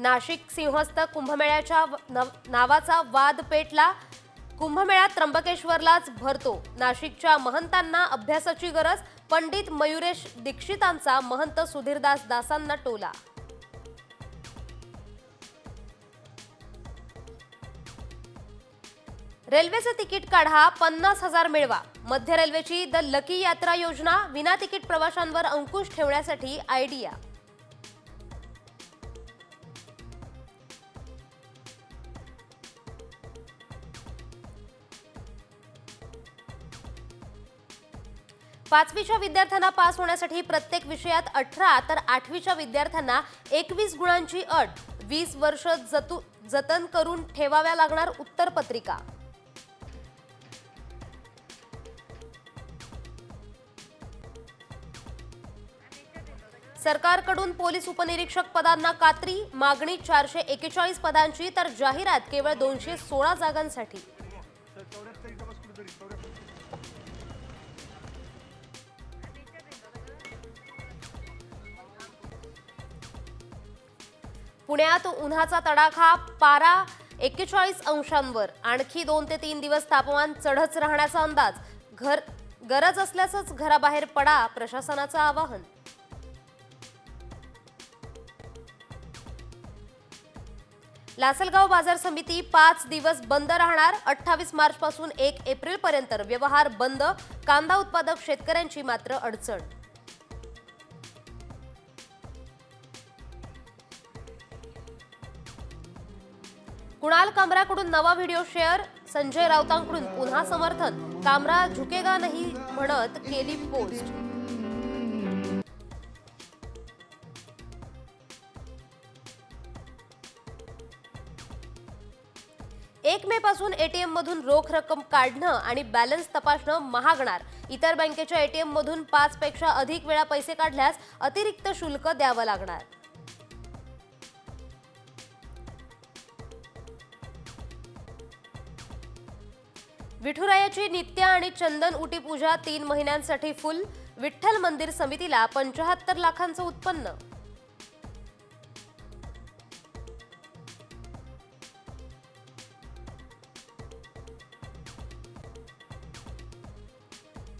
नाशिक सिंहस्थ कुंभमेळ्याच्या व- नव- नावाचा वाद पेटला. कुंभमेळा त्र्यंबकेश्वरलाच भरतो. नाशिकच्या महंतांना अभ्यासाची गरज पंडित मयुरेश दीक्षितांचा महंत सुधीरदास दासांना टोला. रेल्वेचे तिकीट काढा पन्नास हजार मिळवा. मध्य रेल्वेची द लकी यात्रा योजना विना तिकीट प्रवाशांवर अंकुश ठेवण्यासाठी आयडिया. पाचवीच्या विद्यार्थ्यांना पास होण्यासाठी प्रत्येक विषयात अठरा तर आठवीच्या विद्यार्थ्यांना एकवीस गुणांची अट. वीस वर्ष जतू जतन करून ठेवाव्या लागणार उत्तरपत्रिका. सरकारकडून पोलीस उपनिरीक्षक पदांना कात्री मागणी चारशे एकेचाळीस पदांची तर जाहिरात केवळ दोनशे सोळा जागांसाठी. पुण्यात उन्हाचा तडाखा पारा एक्केचाळीस अंशांवर. आणखी दोन ते तीन दिवस तापमान चढच राहण्याचा अंदाज. घर गरज असल्यासच घराबाहेर पडा प्रशासनाचं आवाहन. लासलगाव बाजार समिती पाच दिवस बंद राहणार. अठ्ठावीस मार्च पासून एक एप्रिल पर्यंत व्यवहार बंद. कांदा उत्पादक शेतकऱ्यांची मात्र अडचण. कुणाल कामराकडून नवा व्हिडिओ शेअर? संजय राऊतांकडून पुन्हा समर्थन? कामरा झुकेगा नाही म्हणत केली पोस्ट. एक मे पासून एटीएम मधून रोख रक्कम काढणं आणि बॅलन्स तपासणं महागणार. इतर बँकेच्या एटीएम मधून पाच पेक्षा अधिक वेळा पैसे काढल्यास अतिरिक्त शुल्क द्यावं लागणार. विठुरायाची नित्य आणि चंदन उटी पूजा तीन महिन्यांसाठी फुल विठ्ठल मंदिर समितीला पंचाहत्तर लाखांचं उत्पन्न.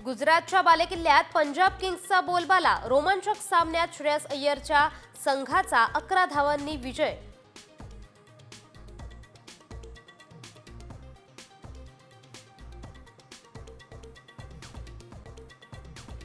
गुजरातच्या बालेकिल्ल्यात पंजाब किंग्सचा बोलबाला रोमांचक सामन्यात श्रेयस अय्यरच्या संघाचा अकरा धावांनी विजय.